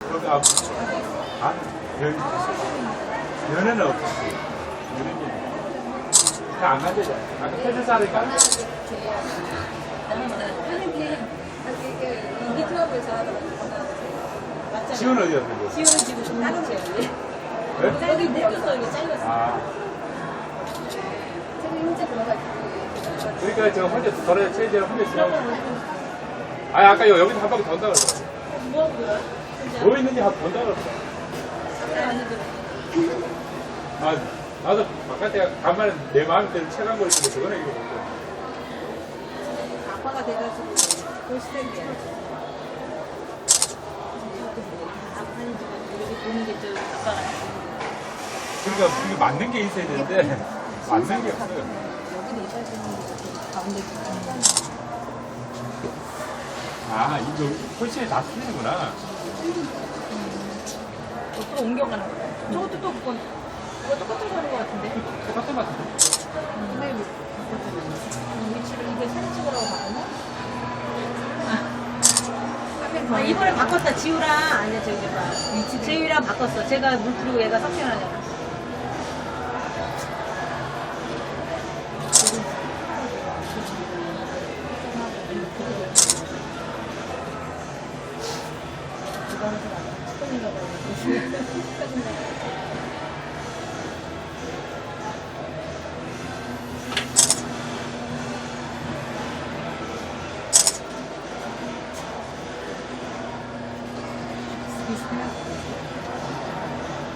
거기 앞, 아, 연, 연애는 없었지. 연애는. 다안 간대죠. 아까 패스 사니까 맞잖아. 지원 어디였어? 지원은 지금 다른 데 네? 여기 내려서 이거 잘렸어. 아, 저기 혼자 들어가지고. 그러니까 제가 혼자 돌아야 체제를 혼자 지나고. 아니, 아까 여- 여기서 한 바퀴 돈다 그랬어. 뭐 뭐야? 뭐 있는지 한 돈다 그랬어. 아, 나도 바깥에 간만에 내 마음대로 체감 걸 있는데 저거는 이거. 아빠가 돼가지고 지금 여기 보는 게좀 아빠가 그러니까 이게 맞는 게 있어야 되는데, 맞는 게 없어요. 여기는 이사진이 가운데 아, 이거 홀씨에 다 틀리는구나. 옆으로 옮겨가는 거야. 저것도 또 그건 그거 똑같은 거 하는 거 같은데. 똑같은 것 같은데. 근데 음, 위치를 이게 사진 찍으라고 바꾸나? 아, 이번에 바꿨다. 지우랑 아니야 저기 봐. 지우랑 바꿨어. 제가 물 뿌리고 얘가 석션하잖아. 비슷해요.